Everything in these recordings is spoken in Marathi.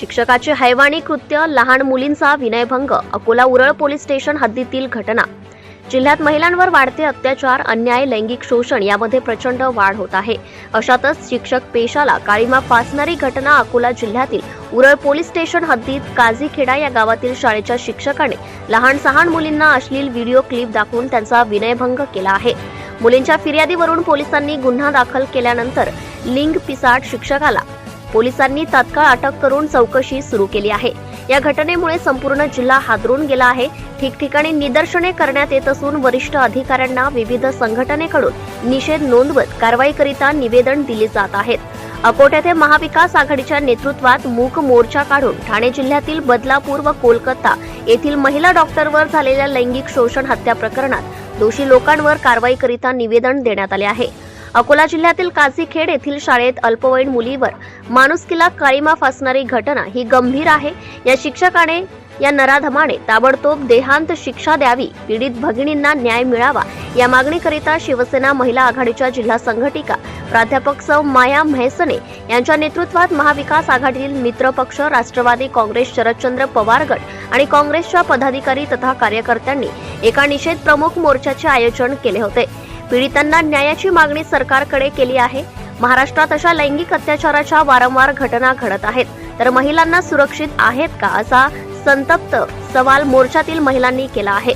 शिक्षकाचे हैवाणी कृत्य लहान मुलींचा विनयभंग अकोला उरळ पोलीस स्टेशन हद्दीतील घटना. जिल्ह्यात महिलांवर वाढते अत्याचार अन्याय लैंगिक शोषण यामध्ये प्रचंड वाढ होत आहे. अशातच शिक्षक पेशाला काळीमा फासणारी घटना अकोला जिल्ह्यातील उरळ पोलीस स्टेशन हद्दीत काझीखेडा या गावातील शाळेच्या शिक्षकाने लहान सहान मुलींना अश्लील व्हिडिओ क्लिप दाखवून त्यांचा विनयभंग केला आहे. मुलींच्या फिर्यादीवरून पोलिसांनी गुन्हा दाखल केल्यानंतर लिंग पिसाट शिक्षकाला पोलिसांनी तात्काळ अटक करून चौकशी सुरू केली आहे. या घटनेमुळे संपूर्ण जिल्हा हादरून गेला आहे. ठिकठिकाणी निदर्शने करण्यात येत असून वरिष्ठ अधिकाऱ्यांना विविध संघटनेकडून निषेध नोंदवत कारवाईकरिता निवेदन दिले जात आहेत. अकोट येथे महाविकास आघाडीच्या नेतृत्वात मूक मोर्चा काढून ठाणे जिल्ह्यातील बदलापूर व कोलकाता येथील महिला डॉक्टरवर झालेल्या लैंगिक शोषण हत्या प्रकरणात दोषी लोकांवर कारवाईकरिता निवेदन देण्यात आले आहे. अकोला जिल्ह्यातील काझीखेड येथील शाळेत अल्पवयीन मुलीवर माणुसकीला काळीमा फासणारी घटना ही गंभीर आहे. या शिक्षकाने या नराधमाने ताबडतोब देहांत शिक्षा द्यावी पीडित भगिनींना न्याय मिळावा या मागणीकरिता शिवसेना महिला आघाडीच्या जिल्हा संघटिका प्राध्यापक सौ माया म्हैसने यांच्या नेतृत्वात महाविकास आघाडीतील मित्रपक्ष राष्ट्रवादी काँग्रेस शरदचंद्र पवार गट आणि काँग्रेसच्या पदाधिकारी तथा कार्यकर्त्यांनी एका निषेध प्रमुख मोर्चाचे आयोजन केले होते. पीडितांना न्यायाची मागणी सरकारकडे केली आहे. महाराष्ट्रात अशा लैंगिक अत्याचाराच्या वारंवार घटना घडत आहेत. तर महिलांना सुरक्षित आहेत का असा संतप्त सवाल मोर्चातील महिलांनी केला आहे.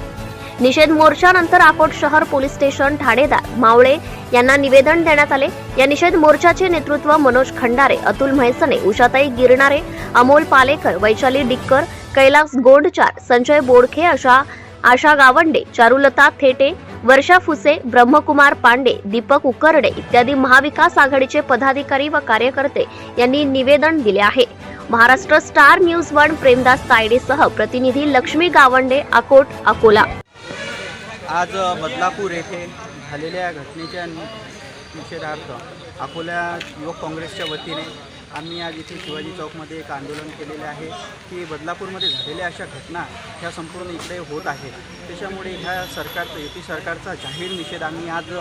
निषेध मोर्चानंतर अकोट शहर पोलीस स्टेशन ठाणेदार मावळे यांना निवेदन देण्यात आले. या निषेध मोर्चाचे नेतृत्व मनोज खंडारे अतुल म्हैसने उषाताई गिरणारे अमोल पालेकर वैशाली डिक्कर कैलास गोंडचार संजय बोडखे अशा आशा गावंडे चारुलता थेटे वर्षा फुसे ब्रह्मकुमार पांडे दीपक उकरडे इत्यादी महाविकास आघाडीचे पदाधिकारी व कार्यकर्ते यांनी निवेदन दिले आहे. Maharashtra star news one Premdas तायडेसह प्रतिनिधी लक्ष्मी गावंडे अकोट अकोला. आज बदलापूर येथे झालेल्या घटनेच्या निषेधार्थ अकोला युवक काँग्रेसच्या वतीने आम्ही आज इथे शिवाजी चौकमध्ये एक आंदोलन केलेले आहे की बदलापूरमध्ये झालेल्या अशा घटना ह्या संपूर्ण इकडे होत आहेत. त्याच्यामुळे ह्या सरकार युती सरकारचा जाहीर निषेध आम्ही आज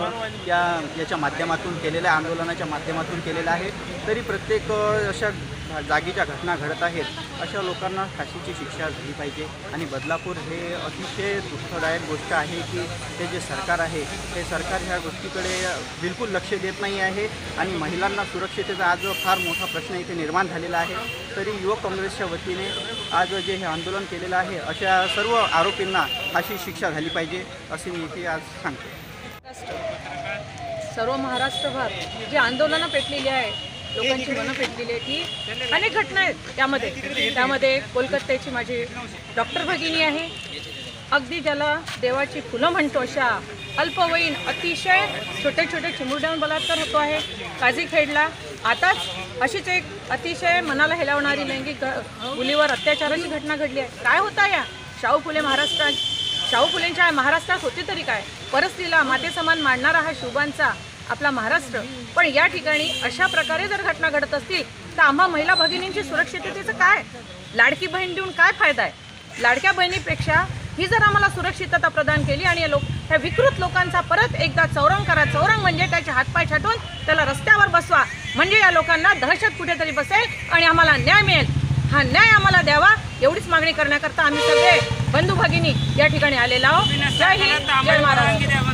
या याच्या माध्यमातून केलेल्या आंदोलनाच्या माध्यमातून केलेला आहे. तरी प्रत्येक अशा जागीच्या घटना घडत आहेत अशा लोकांना फाशीची शिक्षा झाली पाहिजे. आणि बदलापूर हे अतिशय दुःखदायक गोष्ट आहे की हे जे सरकार आहे हे सरकार ह्या गोष्टीकडे बिलकुल लक्ष देत नाही आहे आणि महिलांना सुरक्षितेचा आज फार मोठा प्रश्न इथे निर्माण झालेला आहे. तरी युवक काँग्रेसच्या वतीने आज जे हे आंदोलन केलेलं आहे अशा सर्व आरोपींना फाशी शिक्षा झाली पाहिजे असे मी इथे आज सांगतो. सर्व महाराष्ट्रभर जी आंदोलनं पेटलेली आहे लोकांची मनं पेटलेली आहे की अनेक घटना आहेत त्यामध्ये. त्यामध्ये कोलकात्याची माझी डॉक्टर भगिनी आहे. अगदी ज्याला देवाची फुलं म्हणतो अशा अल्पवयीन अतिशय छोटे छोटे चिमुरड्यावर बलात्कार होतो आहे. काझी खेडला आताच अशीच एक अतिशय मनाला हेलावणारी लैंगिक घ- मुलीवर अत्याचाराची घटना घडली आहे. काय होता या? शाहू फुले महाराष्ट्रात शाहू फुलेंच्या महाराष्ट्रात होते तरी काय? परस्त्रीला मातेसमान मांडणारा हा शुभांचा आपला महाराष्ट्र. पण या ठिकाणी अशा प्रकारे जर घटना घडत असतील तर आम्हा महिला भगिनींची सुरक्षिततेचं काय? लाडकी बहीण देऊन काय फायदा आहे? लाडक्या बहिणीपेक्षा ही जर आम्हाला सुरक्षितता प्रदान केली आणि लोक ह्या विकृत लोकांचा परत एकदा चौरंग करा. चौरंग म्हणजे त्याचे हातपाय छाटून त्याला रस्त्यावर बसवा. म्हणजे या लोकांना दहशत कुठेतरी बसेल आणि आम्हाला न्याय मिळेल. हा न्याय आम्हाला द्यावा एवढीच मागणी करण्याकरता आम्ही सगळे बंधू भगिनी या ठिकाणी आलेलो आहोत. जय हिंद जय महाराष्ट्र